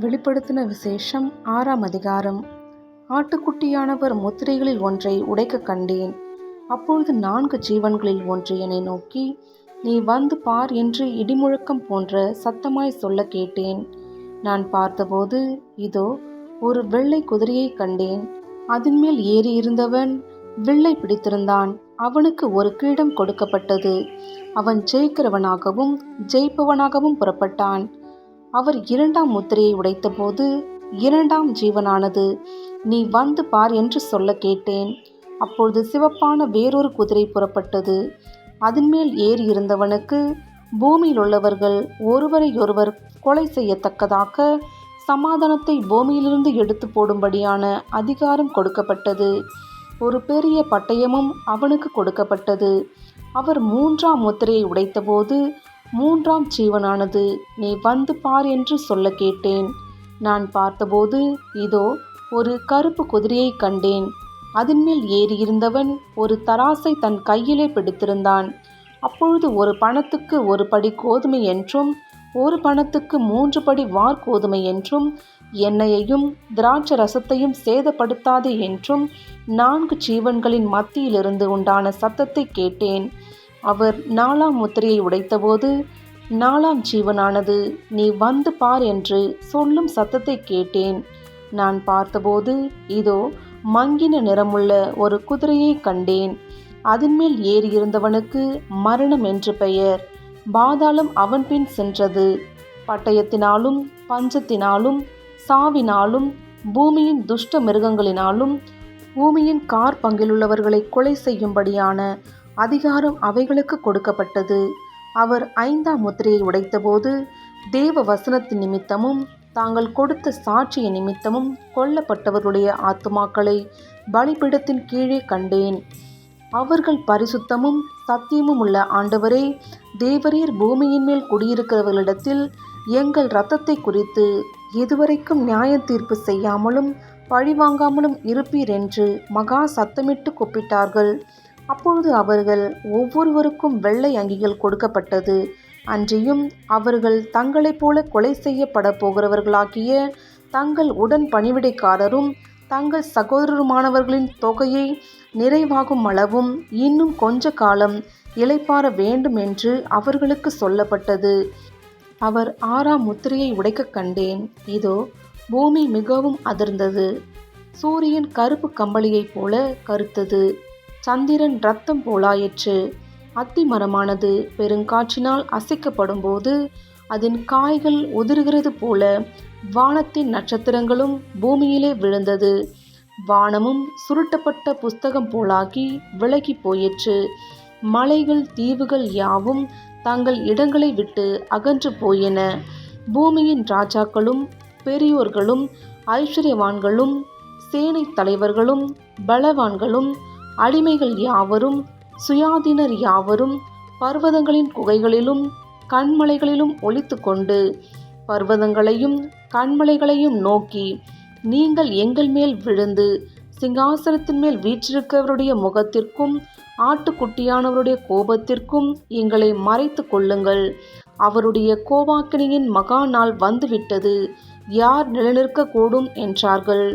வெளிப்படுத்தின விசேஷம் ஆறாம் அதிகாரம். ஆட்டுக்குட்டியானவர் முத்திரைகளில் ஒன்றை உடைக்க கண்டேன். அப்பொழுது நான்கு ஜீவன்களில் ஒன்று என்னை நோக்கி நீ வந்து பார் என்று இடிமுழக்கம் போன்ற சத்தமாய் சொல்ல கேட்டேன். நான் பார்த்தபோது இதோ ஒரு வெள்ளை குதிரையை கண்டேன். அதன்மேல் ஏறியிருந்தவன் ஏறி இருந்தவன் வில்லை பிடித்திருந்தான். அவனுக்கு ஒரு கிரீடம் கொடுக்கப்பட்டது. அவன் ஜெயிக்கிறவனாகவும் ஜெயிப்பவனாகவும் புறப்பட்டான். அவர் இரண்டாம் முத்திரையை உடைத்தபோது இரண்டாம் ஜீவனானது நீ வந்து பார் என்று சொல்ல கேட்டேன். அப்பொழுது சிவப்பான வேறொரு குதிரை புறப்பட்டது. அதன் மேல் ஏறி இருந்தவனுக்கு பூமியில் உள்ளவர்கள் ஒருவரையொருவர் கொலை செய்யத்தக்கதாக சமாதானத்தை பூமியிலிருந்து எடுத்து போடும்படியான அதிகாரம் கொடுக்கப்பட்டது. ஒரு பெரிய பட்டயமும் அவனுக்கு கொடுக்கப்பட்டது. அவர் மூன்றாம் முத்திரையை உடைத்தபோது மூன்றாம் ஜீவனானது நீ வந்து பார் என்று சொல்ல கேட்டேன். நான் பார்த்தபோது இதோ ஒரு கருப்பு குதிரையை கண்டேன். அதன் மேல் ஏறியிருந்தவன் ஒரு தராசை தன் கையிலே பிடித்திருந்தான். அப்பொழுது ஒரு பணத்துக்கு ஒரு படி கோதுமை என்றும் ஒரு பணத்துக்கு மூன்று படி வார்கோதுமை என்றும் எண்ணெயையும் திராட்சை ரசத்தையும் சேதப்படுத்தாது என்றும் நான்கு ஜீவன்களின் மத்தியிலிருந்து உண்டான சத்தத்தை கேட்டேன். அவர் நாலாம் முத்திரையை உடைத்தபோது நாலாம் ஜீவனானது நீ வந்து பார் என்று சொல்லும் சத்தத்தை கேட்டேன். நான் பார்த்தபோது இதோ மங்கின நிறமுள்ள ஒரு குதிரையை கண்டேன். அதன் மேல் ஏறியிருந்தவனுக்கு மரணம் என்று பெயர். பாதாளம் அவன் பின் சென்றது. பட்டயத்தினாலும் பஞ்சத்தினாலும் சாவினாலும் பூமியின் துஷ்ட மிருகங்களினாலும் பூமியின் கார் பங்கிலுள்ளவர்களை கொலை செய்யும்படியான அதிகாரம் அவைகளுக்கு கொடுக்கப்பட்டது. அவர் ஐந்தாம் முத்திரையை உடைத்தபோது தேவ வசனத்தின் நிமித்தமும் தாங்கள் கொடுத்த சாட்சிய நிமித்தமும் கொல்லப்பட்டவர்களுடைய ஆத்துமாக்களை பலிபீடத்தின் கீழே கண்டேன். அவர்கள் பரிசுத்தமும் சத்தியமும் உள்ள ஆண்டவரே தேவரீர் பூமியின் மேல் குடியிருக்கிறவர்களிடத்தில் எங்கள் இரத்தத்தை குறித்து இதுவரைக்கும் நியாய தீர்ப்பு செய்யாமலும் பழிவாங்காமலும் இருப்பீர் என்று மகா சத்தமிட்டு கூப்பிட்டார்கள். அப்பொழுது அவர்கள் ஒவ்வொருவருக்கும் வெள்ளை அங்கிகள் கொடுக்கப்பட்டது. அன்றியும் அவர்கள் தங்களைப் போல கொலை செய்யப்பட போகிறவர்களாகிய தங்கள் உடன் பணிவிடைக்காரரும் தங்கள் சகோதரருமானவர்களின் தொகையை நிறைவாகும் அளவும் இன்னும் கொஞ்ச காலம் இளைப்பாற வேண்டும் என்று அவர்களுக்கு சொல்லப்பட்டது. அவர் ஆறாம் முத்திரையை உடைக்க கண்டேன். இதோ பூமி மிகவும் அதிர்ந்தது. சூரியன் கருப்பு கம்பளியைப் போல கருத்தது. சந்திரன் ரத்தம் போலாயிற்று அத்தி மரமானது பெருங்காற்றினால் அசைக்கப்படும் போது அதன் காய்கள் உதிர்கிறது போல வானத்தின் நட்சத்திரங்களும் பூமியிலே விழுந்தது. வானமும் சுருட்டப்பட்ட புஸ்தகம் போலாகி விலகி போயிற்று. மலைகள் தீவுகள் யாவும் தங்கள் இடங்களை விட்டு அகன்று போயின. பூமியின் ராஜாக்களும் பெரியோர்களும் ஐஸ்வர்யவான்களும் சேனை தலைவர்களும் பலவான்களும் அடிமைகள் யாவரும் சுயாதீனர் யாவரும் பர்வதங்களின் குகைகளிலும் கண்மலைகளிலும் ஒழித்து கொண்டு பர்வதங்களையும் கண்மலைகளையும் நோக்கி நீங்கள் எங்கள் மேல் விழுந்து சிங்காசனத்தின் மேல் வீற்றிருக்கிறவருடைய முகத்திற்கும் ஆட்டுக்குட்டியானவருடைய கோபத்திற்கும் எங்களை மறைத்து கொள்ளுங்கள். அவருடைய கோவாக்கினியின் மகா நாள் வந்துவிட்டது. யார் நிலைநிற்கக்கூடும் என்றார்கள்.